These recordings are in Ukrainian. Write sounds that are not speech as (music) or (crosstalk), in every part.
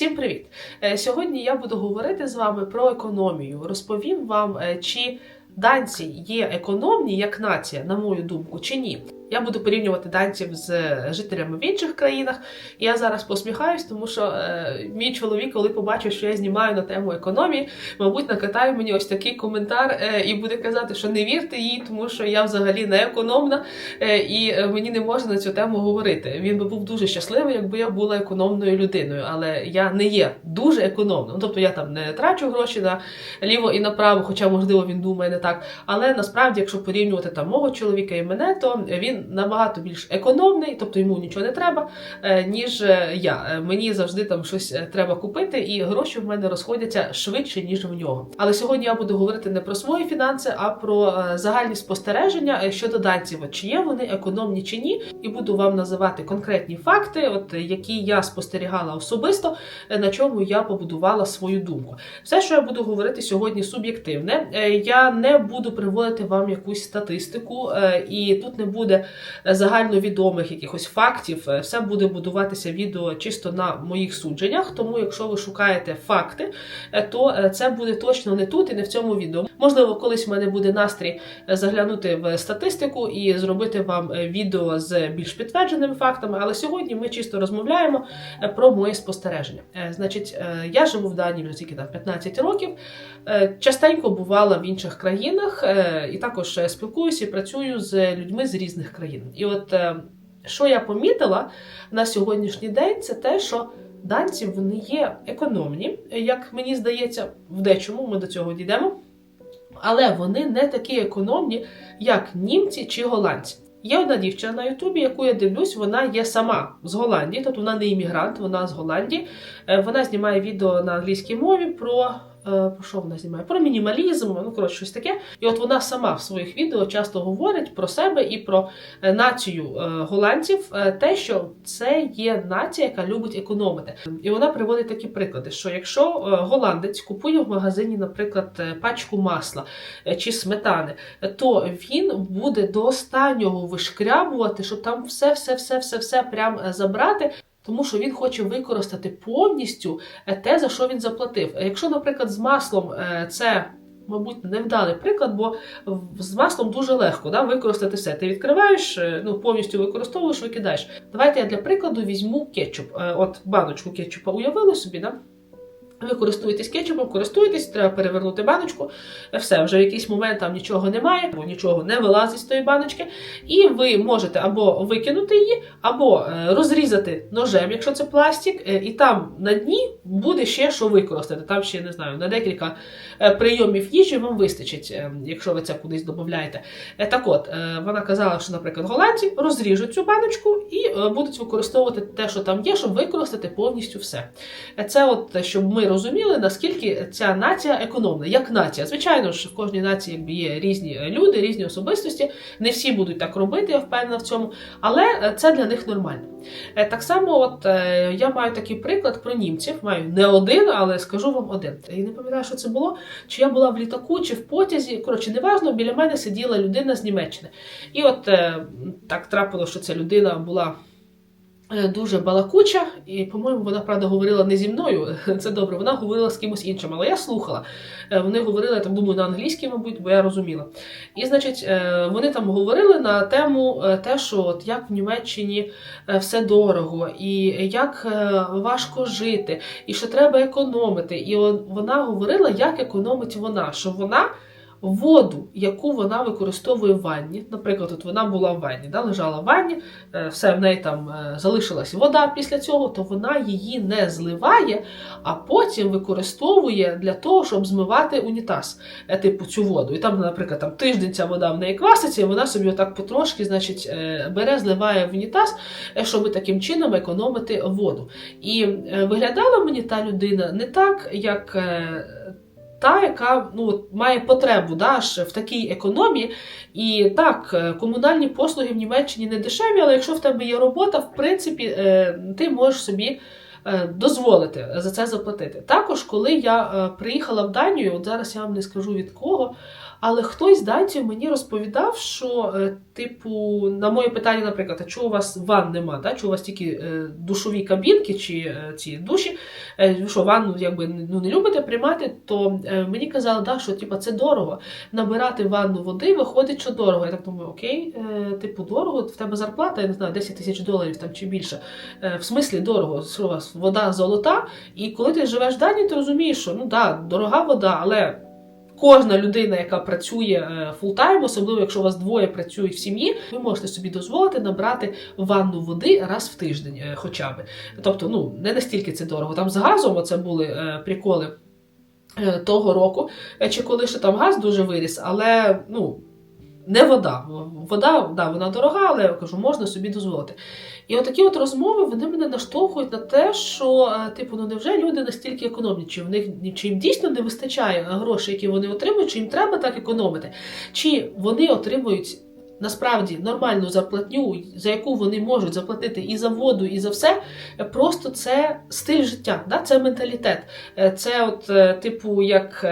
Всім привіт! Е, Сьогодні я буду говорити з вами про економію. Розповім вам, е, чи данці є економні як нація, на мою думку, чи ні. Я буду порівнювати данців з жителями в інших країнах. Я зараз посміхаюсь, тому що е, мій чоловік, коли побачив, що я знімаю на тему економії, мабуть, накатає мені ось такий коментар е, і буде казати, що не вірте їй, тому що я взагалі не економна е, і е, мені не можна на цю тему говорити. Він би був дуже щасливий, якби я була економною людиною, але я не є дуже економною. Ну, Тобто я там не трачу гроші на ліво і направо, хоча можливо він думає не так. Але насправді, якщо порівнювати там мого чоловіка і мене, то він набагато більш економний, тобто йому нічого не треба, е, ніж е, я. Е, Мені завжди там щось треба купити, і гроші в мене розходяться швидше, ніж в нього. Але сьогодні я буду говорити не про свої фінанси, а про загальні спостереження щодо данців, чи є вони економні чи ні, і буду вам називати конкретні факти, от які я спостерігала особисто, на чому я побудувала свою думку. Все, що я буду говорити сьогодні, суб'єктивне. Я не буду приводити вам якусь статистику, і тут не буде загальновідомих якихось фактів. Е, Все буде будуватися відео чисто на моїх судженнях. Тому, якщо ви шукаєте факти, е, то е, це буде точно не тут і не в цьому відео. Можливо, колись в мене буде настрій е, заглянути в статистику і зробити вам е, відео з більш підтвердженими фактами. Але сьогодні ми чисто розмовляємо е, про мої спостереження. Е, Значить, е, я живу в Данії вже тільки там 15 років. Е, Частенько бувала в інших країнах, е, і також е, спілкуюся і працюю з людьми з різних країн. І от е, що я помітила на сьогоднішній день, це те, що данці вони є економні, як мені здається, в дечому ми до цього дійдемо. Але вони не такі економні, як німці чи голландці. Є одна дівчина на Ютубі, яку я дивлюсь, вона є сама з Голландії, тобто вона не іммігрант, вона з Голландії. Е, Вона знімає відео на англійській мові про. Е, Про що вона знімає? Про мінімалізм, ну коротше, щось таке. І от вона сама в своїх відео часто говорить про себе і про е, націю е, голландців, те, що це є нація, яка любить економити. І вона приводить такі приклади: що якщо голландець купує в магазині, наприклад, пачку масла чи сметани, то він буде до останнього вишкрябувати, щоб там все, все, все, все, все прям забрати. Тому що він хоче використати повністю е, те, за що він заплатив. Е, Якщо, наприклад, з маслом е, це. Мабуть, невдалий приклад, бо з маслом дуже легко да, використати все. Ти відкриваєш, ну повністю використовуєш, викидаєш. Давайте я для прикладу візьму кетчуп. От баночку кетчупа уявили собі, да? Ви користуєтесь кетчупом, користуєтесь, треба перевернути баночку. Все, вже в якийсь момент там нічого немає, бо нічого не вилазить з тої баночки. І ви можете або викинути її, або е, розрізати ножем, якщо це пластик, е, і там на дні буде ще що використати. Там ще не знаю, на декілька е, прийомів їжі вам вистачить, якщо ви це кудись додаєте. Так от, вона казала, що, наприклад, голландці розріжуть цю баночку і будуть використовувати те, що там є, щоб використати повністю все. Це от щоб ми розуміли, наскільки ця нація економна, як нація. Звичайно ж, в кожній нації якби є різні е, люди, різні особистості. Не всі будуть так робити, я впевнена в цьому, але е, це для них нормально. Е, Так само, от я маю такий приклад про німців. Маю не один, але скажу вам один. І не пам'ятаю, що це було. Чи я була в літаку, чи в потязі. Коротше, неважно, біля мене сиділа людина з Німеччини. І от так трапило, що ця людина була. Е, Дуже балакуча, і, по-моєму, вона правда говорила не зі мною. (laughs) Це добре. Вона говорила з кимось іншим, але я слухала. Е, Вони говорили, я так думаю, на англійській, мабуть, бо я розуміла. І, значить, е, вони там говорили на тему те, що от як в Німеччині все дорого, і як важко жити, і що треба економити. І вона говорила, як економить вона, що вона. Воду, яку вона використовує в ванні, наприклад, от вона була в ванні, да, лежала в ванні, е, все в неї там е, залишилась вода після цього, то вона її не зливає, а потім використовує для того, щоб змивати унітаз, е, типу цю воду. І там, наприклад, там тиждень ця вода в неї кваситься, і вона собі отак потрошки, значить, бере, зливає в унітаз, щоб таким чином економити воду. І виглядала мені та людина не так, як. Та, яка ну, має потребу да, аж в такій економії. І так, е, комунальні послуги в Німеччині не дешеві, але якщо в тебе є робота, в принципі, е, ти можеш собі е, дозволити за це заплатити. Також, коли я приїхала в Данію, от зараз я вам не скажу від кого, Але хтось данців мені розповідав, що, е, типу, на моє питання, наприклад, а чого у вас ванн нема, да? чого у вас тільки е, душові кабінки чи е, ці душі, що ванну якби ну, не любите приймати, то мені казали, да, що типу, це дорого. Набирати ванну води виходить, що дорого. Я так думаю, окей, типу, дорого, в тебе зарплата, я не знаю, 10 тисяч доларів там чи більше. В смислі дорого, що у вас вода золота. І коли ти живеш в Данії, ти розумієш, що ну да, дорога вода, але. Кожна людина, яка працює е, фултайм, особливо якщо у вас двоє працюють в сім'ї, ви можете собі дозволити набрати ванну води раз в тиждень, е, хоча б. Тобто, ну не настільки це дорого. Там з газом оце були е, приколи е, того року, е, чи коли ще там газ дуже виріс, але ну. Не вода. Вода, да, вона дорога, але я кажу, можна собі дозволити. І отакі от розмови вони мене наштовхують на те, що е, типу, ну невже люди настільки економні? Чи в них чи їм дійсно не вистачає грошей, які вони отримують, чи їм треба так економити? Чи вони отримують насправді нормальну зарплатню, за яку вони можуть заплатити і за воду, і за все? Е, Просто це стиль життя, да? це менталітет. Е, Це, от, типу, як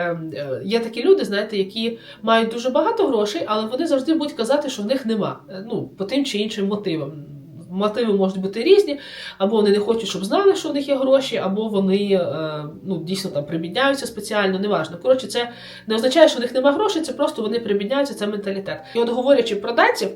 є такі люди, знаєте, які мають дуже багато грошей, але вони завжди будуть казати, що в них нема. Ну, по тим чи іншим мотивам. Мотиви можуть бути різні, або вони не хочуть, щоб знали, що в них є гроші, або вони е, ну, дійсно там прибідняються спеціально, неважно. Коротше, це не означає, що в них немає грошей, це просто вони прибідняються, це менталітет. І от говорячи про данців,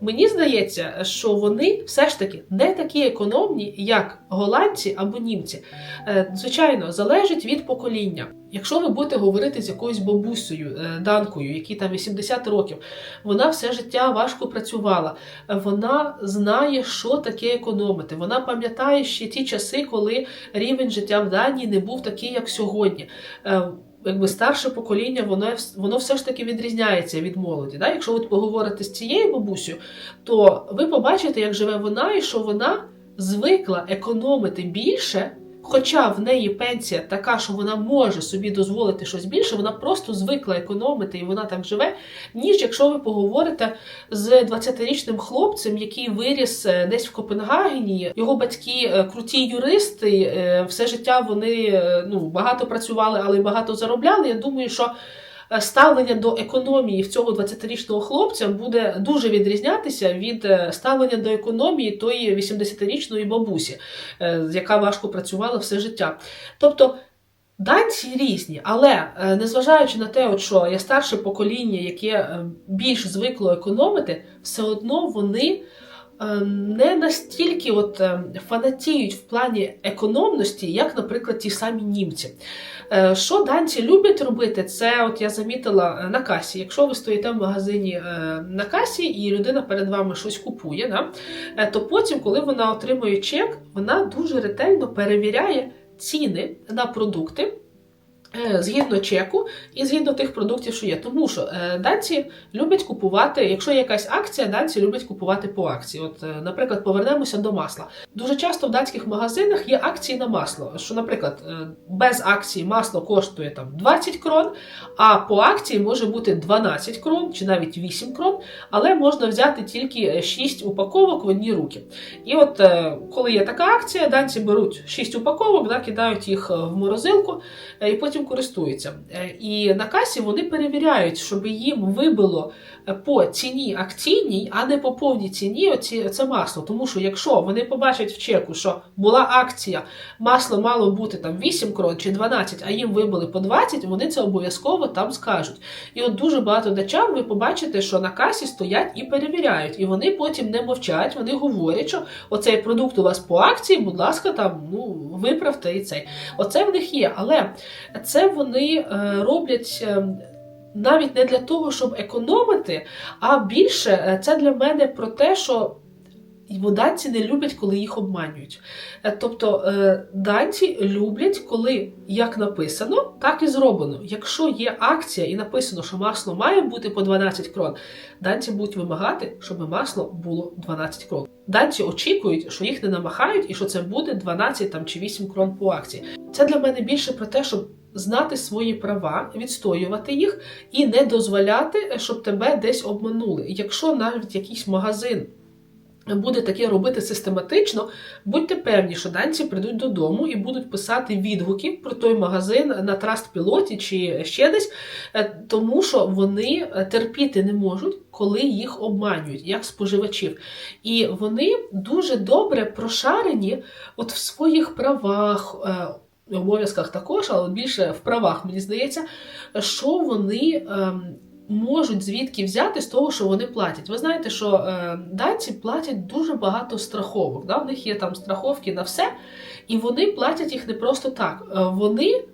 мені здається, що вони все ж таки не такі економні, як голландці або німці. Е, Звичайно, залежить від покоління. Якщо ви будете говорити з якоюсь бабусею, е, данкою, якій там 80 років, вона все життя важко працювала. Е, Вона знає, що таке економити. Вона пам'ятає ще ті часи, коли рівень життя в Данії не був такий, як сьогодні. Якби старше покоління, воно, воно все ж таки відрізняється від молоді. Да? Якщо ви поговорите з цією бабусю, то ви побачите, як живе вона, і що вона звикла економити більше, хоча в неї пенсія така, що вона може собі дозволити щось більше, вона просто звикла економити і вона так живе. Ніж якщо ви поговорите з 20-річним хлопцем, який виріс е, десь в Копенгагені, його батьки е, круті юристи, е, все життя вони ну, багато працювали, але й багато заробляли. Я думаю, що ставлення до економії в цього 20-річного хлопця буде дуже відрізнятися від е, ставлення до економії тої 80-річної бабусі, е, яка важко працювала все життя. Тобто. Данці різні, але е, незважаючи на те, що є старше покоління, яке е, більш звикло економити, все одно вони е, не настільки от е, фанатіють в плані економності, як, наприклад, ті самі німці. Е, Що данці люблять робити, це от я замітила е, на касі. Якщо ви стоїте в магазині е, на касі і людина перед вами щось купує, да, е, то потім, коли вона отримує чек, вона дуже ретельно перевіряє ціни на продукти. Е, Згідно чеку і згідно тих продуктів, що є. Тому що е, данці люблять купувати, якщо є якась акція, данці люблять купувати по акції. От, е, наприклад, повернемося до масла. Дуже часто в датських магазинах є акції на масло. Що, наприклад, без акції масло коштує там 20 крон, а по акції може бути 12 крон чи навіть 8 крон, але можна взяти тільки 6 упаковок в одні руки. І от коли є така акція, данці беруть 6 упаковок, да, кидають їх в морозилку і потім користуються. Е, І на касі вони перевіряють, щоб їм вибило е, по ціні акційній, а не по повній ціні оці, це масло. Тому що якщо вони побачать в чеку, що була акція, масло мало бути там 8 крон чи 12, а їм вибили по 20, вони це обов'язково там скажуть. І от дуже багато дачан ви побачите, що на касі стоять і перевіряють. І вони потім не мовчать, вони говорять, що оцей продукт у вас по акції, будь ласка, там ну виправте і цей. Оце в них є. Але це вони е, роблять. е, навіть не для того, щоб економити, а більше е, це для мене про те, що данці не люблять, коли їх обманюють. Тобто данці люблять, коли як написано, так і зроблено. Якщо є акція і написано, що масло має бути по 12 крон, данці будуть вимагати, щоб масло було 12 крон. Данці очікують, що їх не намахають і що це буде 12 там, чи 8 крон по акції. Це для мене більше про те, щоб знати свої права, відстоювати їх і не дозволяти, щоб тебе десь обманули. Якщо навіть якийсь магазин буде таке робити систематично, будьте певні, що данці прийдуть додому і будуть писати відгуки про той магазин на траст пілоті чи ще десь, е, тому що вони е, терпіти не можуть, коли їх обманюють, як споживачів. І вони дуже добре прошарені от в своїх правах. Обов'язках також, але більше в правах, мені здається, що вони ем, можуть звідки взяти з того, що вони платять. Ви знаєте, що е, данці платять дуже багато страховок. Да? В них є там страховки на все, і вони платять їх не просто так. Е, вони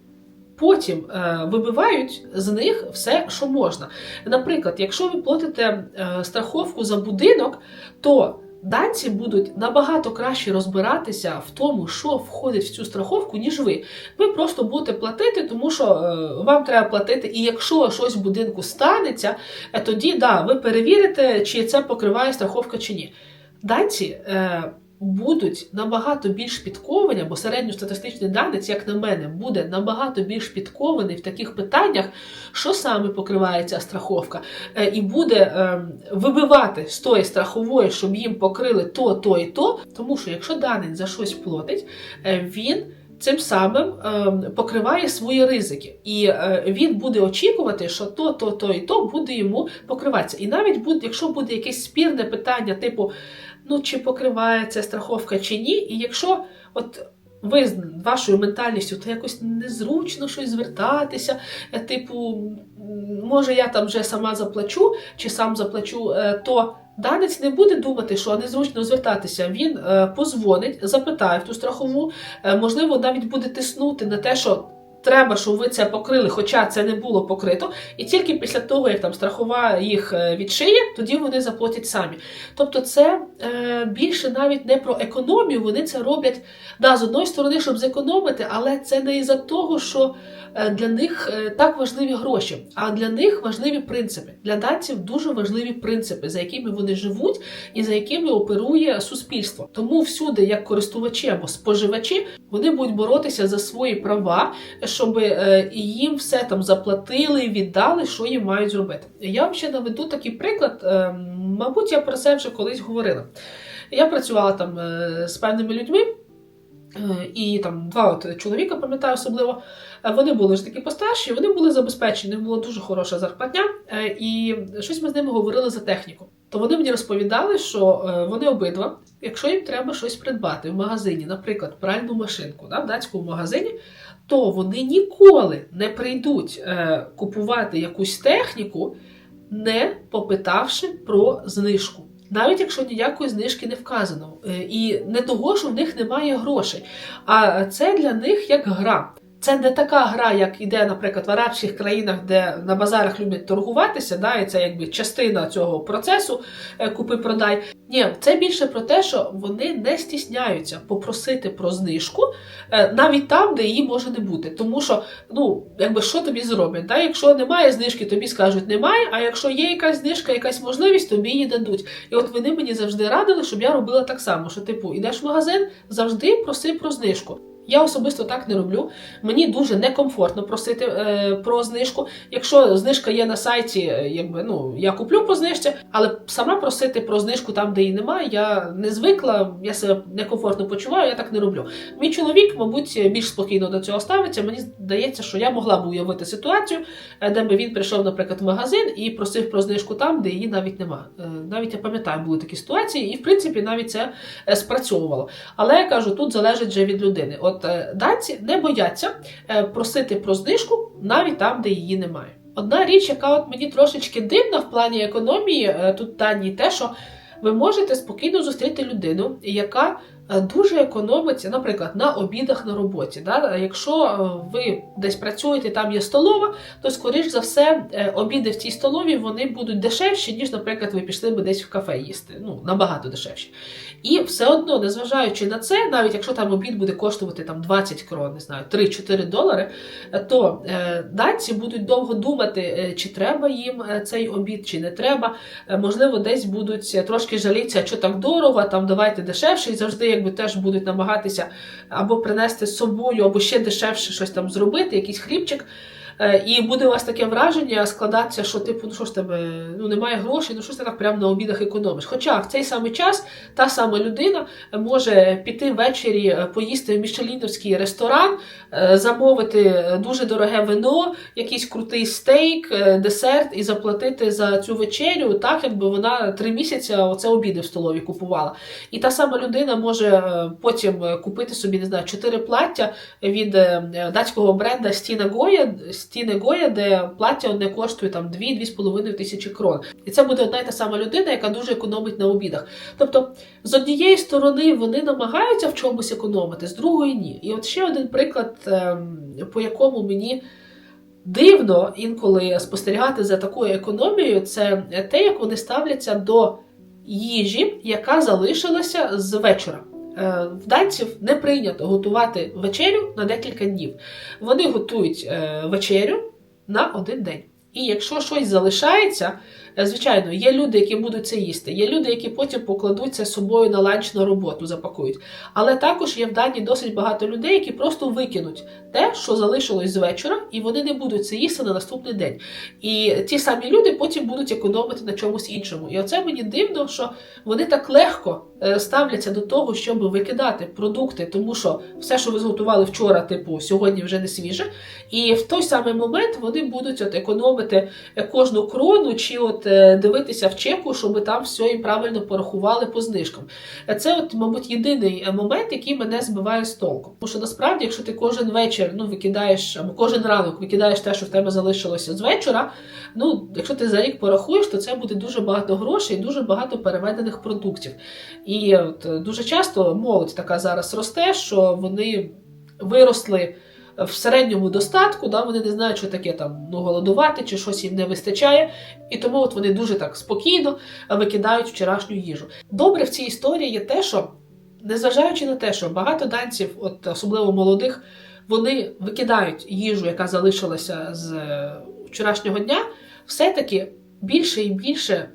потім е, вибивають з них все, що можна. Наприклад, якщо ви платите е, страховку за будинок, то Данці будуть набагато краще розбиратися в тому, що входить в цю страховку, ніж ви. Ви просто будете платити, тому що е, вам треба платити. І якщо щось в будинку станеться, е, тоді да, ви перевірите, чи це покриває страховка чи ні. Данці е, будуть набагато більш підковані, бо середньостатистичний данець, як на мене, буде набагато більш підкований в таких питаннях, що саме покривається страховка, е, і буде е, вибивати з тої страхової, щоб їм покрили то, то і то. Тому що якщо данець за щось платить, е, він. Цим самим покриває свої ризики, і він буде очікувати, що то, то, то і то буде йому покриватися. І навіть якщо буде якесь спірне питання, типу, ну чи покриває ця страховка чи ні, і якщо от ви з вашою ментальністю, то якось незручно щось звертатися, е, типу, може я там вже сама заплачу, чи сам заплачу, е, то данець не буде думати, що незручно звертатися. Він е, позвонить, запитає в ту страхову, можливо, навіть буде тиснути на те, що. Треба, щоб ви це покрили, хоча це не було покрито, і тільки після того, як там страхова їх е, відшиє, тоді вони заплатять самі. Тобто, це е, більше навіть не про економію, вони це роблять да, з одної сторони, щоб зекономити, але це не із-за того, що е, для них е, так важливі гроші, а для них важливі принципи. Для данців дуже важливі принципи, за якими вони живуть і за якими оперує суспільство. Тому всюди, як користувачі або споживачі, вони будуть боротися за свої права, щоб е, їм все там заплатили, віддали, що їм мають зробити. Я вам ще наведу такий приклад. е, Мабуть, я про це вже колись говорила. Я працювала там е, з певними людьми. І там два от чоловіка, пам'ятаю особливо, вони були ж такі постарші, вони були забезпечені, у була дуже хороша зарплатня, і щось ми з ними говорили за техніку. То вони мені розповідали, що вони обидва, якщо їм треба щось придбати в магазині, наприклад, пральну машинку да, в датському магазині, то вони ніколи не прийдуть е, купувати якусь техніку, не попитавши про знижку. Навіть якщо ніякої знижки не вказано, Е, і не того, що в них немає грошей, а це для них як гра. Це не така гра, як іде, наприклад, в арабських країнах, де на базарах люблять торгуватися, да, і це якби частина цього процесу е, купи-продай. Ні, це більше про те, що вони не стісняються попросити про знижку е, навіть там, де її може не бути. Тому що, ну, якби що тобі зроблять? Да? Якщо немає знижки, тобі скажуть немає. А якщо є якась знижка, якась можливість, тобі її дадуть. І от вони мені завжди радили, щоб я робила так само: що, типу, йдеш в магазин, завжди проси про знижку. Я особисто так не роблю. Мені дуже некомфортно просити е, про знижку. Якщо знижка є на сайті, е, якби ну я куплю по знижці, але сама просити про знижку там, де її немає, я не звикла, я себе некомфортно почуваю, я так не роблю. Мій чоловік, мабуть, більш спокійно до цього ставиться. Мені здається, що я могла б уявити ситуацію, е, де би він прийшов, наприклад, в магазин і просив про знижку там, де її навіть немає. Навіть я пам'ятаю, були такі ситуації, і в принципі навіть це е, спрацьовувало. Але я кажу, тут залежить вже від людини. От е, данці не бояться е, просити про знижку навіть там, де її немає. Одна річ, яка от мені трошечки дивна в плані економії, е, тут дані те, що ви можете спокійно зустріти людину, яка дуже економить, наприклад, на обідах на роботі. Да? Якщо е, ви десь працюєте, там є столова, то скоріш за все е, обіди в цій столові вони будуть дешевші, ніж, наприклад, ви пішли би десь в кафе їсти. Ну, набагато дешевші. І все одно, незважаючи на це, навіть якщо там обід буде коштувати там 20 крон, не знаю, 3-4 долари, е, то е, данці будуть довго думати, е, чи треба їм е, цей обід, чи не треба. Е, можливо, десь будуть е, трошки жалітися, що так дорого, там давайте дешевше, і завжди якби теж будуть намагатися або принести з собою, або ще дешевше щось там зробити, якийсь хлібчик. Е, І буде у вас таке враження складатися, що типу, ну що ж тебе ну немає грошей, ну що ж ти так прямо на обідах економиш. Хоча в цей самий час та сама людина може піти ввечері е, поїсти в мішеліновський ресторан, е, замовити дуже дороге вино, якийсь крутий стейк, десерт і заплатити за цю вечерю, так якби вона три місяці оце обіди в столові купувала. І та сама людина може потім купити собі не знаю чотири плаття від датського бренда Стіна Гоя, Стіне Гоя, де плаття одне коштує там 2-2,5 тисячі крон. І це буде одна й та сама людина, яка дуже економить на обідах. Тобто, з однієї сторони вони намагаються в чомусь економити, з другої ні. І от ще один приклад, ем, по якому мені. Дивно інколи спостерігати за такою економією, це те, як вони ставляться до їжі, яка залишилася з вечора. Е, В данців не прийнято готувати вечерю на декілька днів. Вони готують е, вечерю на один день. І якщо щось залишається, е, звичайно, є люди, які будуть це їсти. Є люди, які потім покладуть це з собою на ланч на роботу, запакують. Але також є в Данії досить багато людей, які просто викинуть те, що залишилось з вечора, і вони не будуть це їсти на наступний день. І ті самі люди потім будуть економити на чомусь іншому. І оце мені дивно, що вони так легко ставляться до того, щоб викидати продукти, тому що все, що ви зготували вчора, типу, сьогодні вже не свіже. І в той самий момент вони будуть от економити е, кожну крону, чи от е, дивитися в чеку, щоб там все їм правильно порахували по знижкам. Е, Це, от, мабуть, єдиний е, момент, який мене збиває з толку. Тому що насправді, якщо ти кожен вечір ну, викидаєш, або кожен ранок викидаєш те, що в тебе залишилося з вечора, ну, якщо ти за рік порахуєш, то це буде дуже багато грошей, дуже багато переведених продуктів. І от, дуже часто молодь така зараз росте, що вони виросли в середньому достатку, да, вони не знають, що таке там ну, голодувати чи щось їм не вистачає. І тому от вони дуже так спокійно викидають вчорашню їжу. Добре в цій історії є те, що незважаючи на те, що багато данців, от особливо молодих, вони викидають їжу, яка залишилася з е, вчорашнього дня, все-таки більше і більше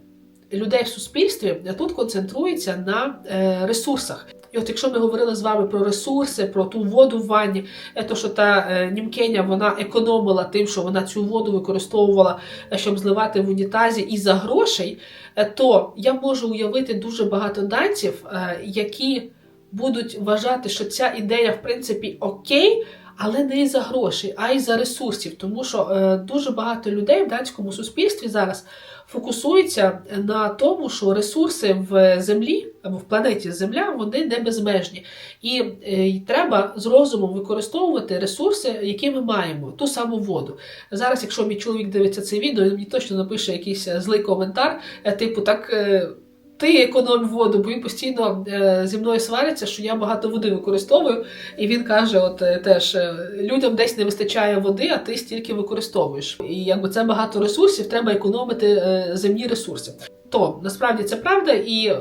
людей в суспільстві тут концентрується на е, ресурсах. І от якщо ми говорили з вами про ресурси, про ту воду в ванні, е, то що та е, німкеня вона економила тим, що вона цю воду використовувала, е, щоб зливати в унітазі і за грошей, е, то я можу уявити дуже багато данців, е, які будуть вважати, що ця ідея в принципі окей. Але не і за гроші, а й за ресурсів, тому що е, дуже багато людей в данському суспільстві зараз фокусуються на тому, що ресурси в землі або в планеті Земля вони не безмежні, і е, треба з розумом використовувати ресурси, які ми маємо, ту саму воду. Зараз, якщо мій чоловік дивиться це відео, він мені точно напише якийсь е, злий коментар, е, типу так. е, ти економ воду, бо він постійно е, зі мною свариться, що я багато води використовую. І він каже: от е, теж е, людям десь не вистачає води, а ти стільки використовуєш. І якби це багато ресурсів, треба економити земні ресурси. То насправді це правда, і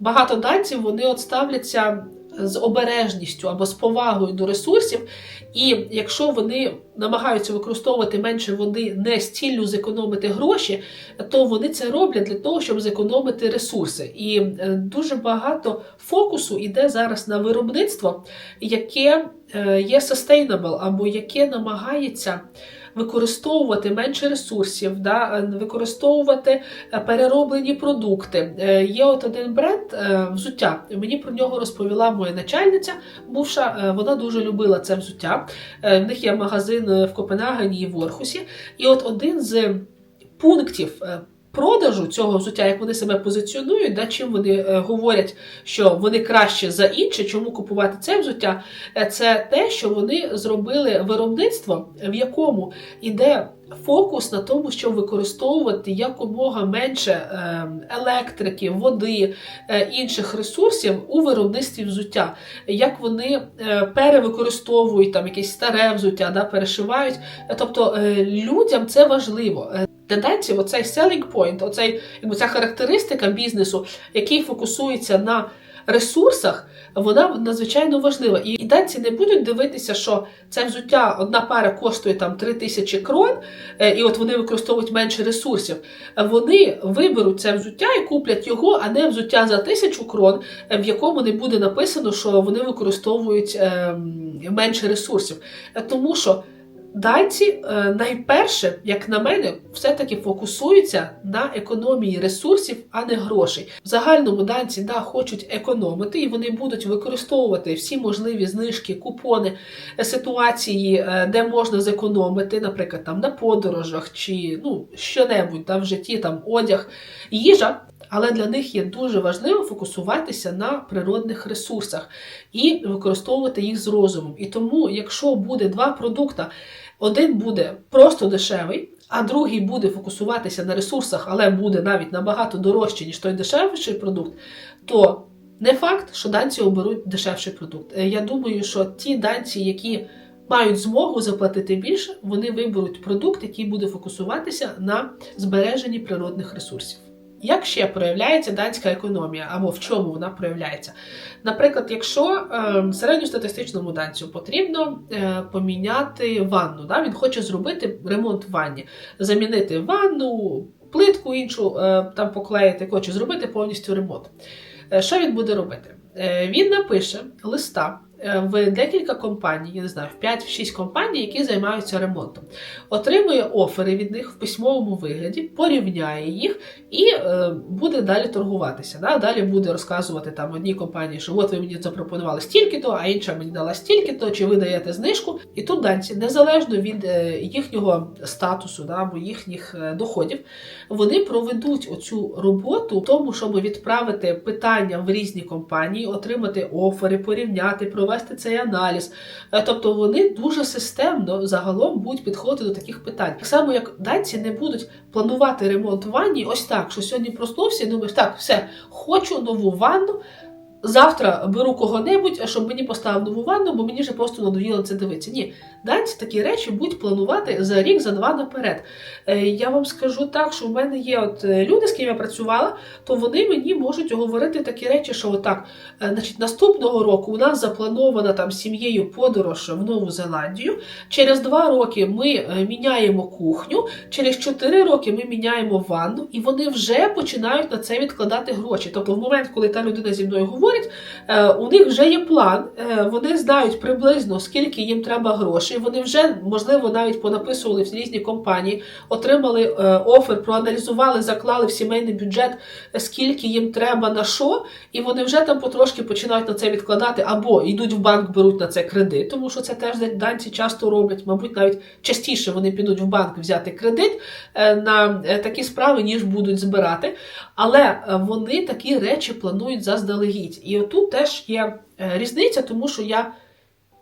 багато данців вони от ставляться з обережністю або з повагою до ресурсів. І якщо вони намагаються використовувати менше води не з ціллю зекономити гроші, то вони це роблять для того, щоб зекономити ресурси. І е, дуже багато фокусу йде зараз на виробництво, яке е, є sustainable, або яке намагається. Використовувати менше ресурсів, да, е, використовувати е, перероблені продукти. Е, Є от один бренд взуття. Мені про нього розповіла моя начальниця, бувша. Вона дуже любила це взуття. В них є магазин в Копенгагені і в Орхусі. І от один з пунктів продажу цього взуття, як вони себе позиціонують, да, чим вони е, говорять, що вони краще за інше, чому купувати це взуття, е, це те, що вони зробили виробництво, в якому іде фокус на тому, щоб використовувати якомога менше е, електрики, води, інших ресурсів у виробництві взуття. Як вони перевикористовують там якесь старе взуття, да, перешивають. Тобто людям це важливо. Е, оцей selling point, оцей, якби, ця характеристика бізнесу, який фокусується на ресурсах, вона надзвичайно важлива. І і не будуть дивитися, що це взуття, одна пара коштує там 3 тисячі крон, е, і от вони використовують менше ресурсів. Вони виберуть це взуття і куплять його, а не взуття за тисячу крон, е, в якому не буде написано, що вони використовують ем, менше ресурсів. Е, Тому що Данці е, найперше, як на мене, все-таки фокусуються на економії ресурсів, а не грошей. В загальному данці да, хочуть економити, і вони будуть використовувати всі можливі знижки, купони, е, ситуації, е, де можна зекономити, наприклад, там на подорожах чи ну, що-небудь там в житті, там одяг, їжа. Але для них є дуже важливо фокусуватися на природних ресурсах і використовувати їх з розумом. І тому, якщо буде два продукти, один буде просто дешевий, а другий буде фокусуватися на ресурсах, але буде навіть набагато дорожче, ніж той дешевший продукт, то не факт, що данці оберуть дешевший продукт. Е, Я думаю, що ті данці, які мають змогу заплатити більше, вони виберуть продукт, який буде фокусуватися на збереженні природних ресурсів. Як ще проявляється данська економія, або в чому вона проявляється? Наприклад, якщо е, середньостатистичному данцю потрібно е, поміняти ванну, да? він хоче зробити ремонт в ванні, замінити ванну, плитку іншу е, там поклеїти, хоче зробити повністю ремонт. Е, що він буде робити? Він напише листа в декілька компаній, я не знаю, в 5-6 компаній, які займаються ремонтом. Отримує офери від них в письмовому вигляді, порівняє їх і е, буде далі торгуватися. Да? Далі буде розказувати там одній компанії, що от ви мені запропонували стільки-то, а інша мені дала стільки-то, чи ви даєте знижку. І тут данці, незалежно від е, їхнього статусу да, або їхніх е, доходів, вони проведуть оцю роботу в тому, щоб відправити питання в різні компанії, отримати офери, порівняти, провести цей аналіз. Е, Тобто вони дуже системно загалом будуть підходити до таких питань. Так само, як данці не будуть планувати ремонт ванні, ось так, що сьогодні проснувся і думаєш, так, все, хочу нову ванну. Завтра беру кого-небудь, щоб мені поставив нову ванну, бо мені вже просто надоїло це дивитися. Ні, данці такі речі будуть планувати за рік, за два наперед. Е, Я вам скажу так, що в мене є от е, люди, з ким я працювала, то вони мені можуть говорити такі речі, що отак, е, значить, наступного року у нас запланована там сім'єю подорож в Нову Зеландію. Через два роки ми міняємо кухню, через чотири роки ми міняємо ванну, і вони вже починають на це відкладати гроші. Тобто, в момент, коли та людина зі мною говорить, е, у них вже є план, е, вони знають приблизно скільки їм треба грошей. Вони вже можливо навіть понаписували в різні компанії, отримали е, офер, проаналізували, заклали в сімейний бюджет, скільки їм треба на що, і вони вже там потрошки починають на це відкладати, або йдуть в банк, беруть на це кредит, тому що це теж данці часто роблять. Мабуть, навіть частіше вони підуть в банк взяти кредит на такі справи, ніж будуть збирати. Але вони такі речі планують заздалегідь. І отут теж є е, різниця, тому що я.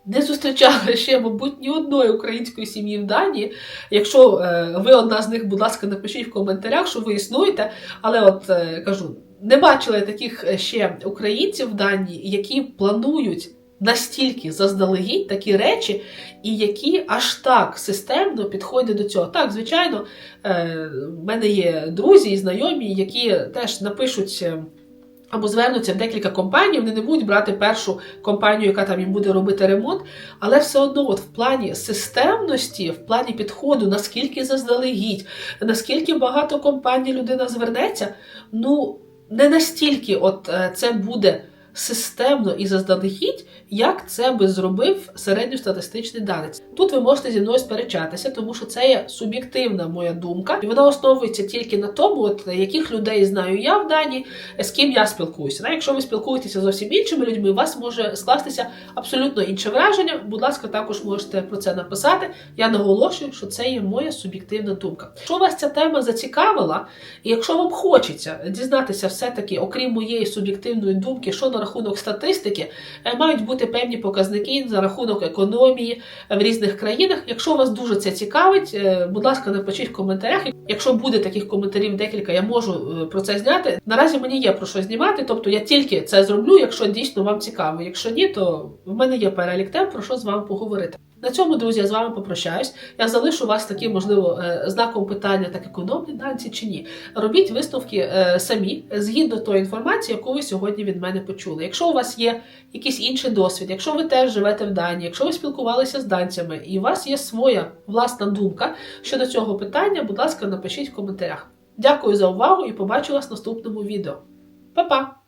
Не зустрічала ще, мабуть, ні одної української сім'ї в Данії. Якщо е, ви одна з них, будь ласка, напишіть в коментарях, що ви існуєте. Але от е, кажу, не бачила я таких ще українців в Данії, які планують настільки заздалегідь такі речі, і які аж так системно підходять до цього. Так, звичайно, в мене є друзі і знайомі, які теж напишуть. Або звернуться в декілька компаній, вони не будуть брати першу компанію, яка там їм буде робити ремонт, але все одно, от в плані системності, в плані підходу, наскільки заздалегідь, наскільки багато компаній людина звернеться, ну не настільки от е, це буде системно і заздалегідь, як це би зробив середньостатистичний данець. Тут ви можете зі мною сперечатися, тому що це є суб'єктивна моя думка, і вона основується тільки на тому, от яких людей знаю я в Данії, з ким я спілкуюся. Якщо ви спілкуєтеся з зовсім іншими людьми, у вас може скластися абсолютно інше враження. Будь ласка, також можете про це написати. Я наголошую, що це є моя суб'єктивна думка. Якщо вас ця тема зацікавила, і якщо вам хочеться дізнатися все-таки, окрім моєї суб'єктивної думки, що на рахунок статистики, е, мають бути певні показники за рахунок економії в різних країнах. Якщо вас дуже це цікавить, е, будь ласка, напишіть в коментарях. Якщо буде таких коментарів декілька, я можу е, про це зняти. Наразі мені є про що знімати, тобто я тільки це зроблю, якщо дійсно вам цікаво. Якщо ні, то в мене є перелік тем, про що з вами поговорити. На цьому, друзі, я з вами попрощаюсь. Я залишу вас таким, можливо, е, знаком питання, так економні данці чи ні. Робіть висновки е, самі згідно тої інформації, яку ви сьогодні від мене почули. Якщо у вас є якийсь інший досвід, якщо ви теж живете в Данії, якщо ви спілкувалися з данцями і у вас є своя власна думка щодо цього питання, будь ласка, напишіть в коментарях. Дякую за увагу і побачу вас в наступному відео. Па-па!